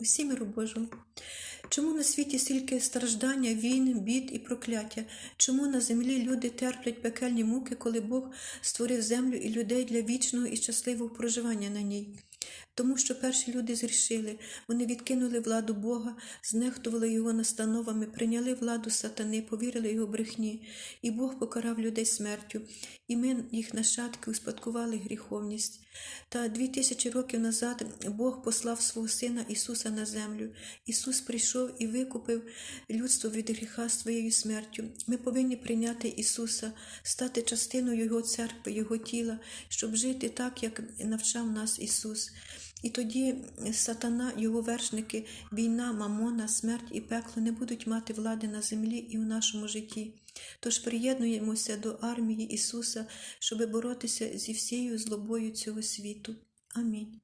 Всі миру Божому. Чому на світі стільки страждання, війн, бід і прокляття? Чому на землі люди терплять пекельні муки, коли Бог створив землю і людей для вічного і щасливого проживання на ній? Тому що перші люди зрішили, вони відкинули владу Бога, знехтували його настановами, прийняли владу сатани, повірили його брехні, і Бог покарав людей смертю, і ми, їх нащадки, успадкували гріховність. Та дві тисячі років назад Бог послав свого Сина Ісуса на землю. Ісус прийшов і викупив людство від гріха своєю смертю. Ми повинні прийняти Ісуса, стати частиною Його церкви, Його тіла, щоб жити так, як навчав нас Ісус. І тоді сатана, його вершники, війна, мамона, смерть і пекло не будуть мати влади на землі і у нашому житті. Тож приєднуємося до армії Ісуса, щоби боротися зі всією злобою цього світу. Амінь.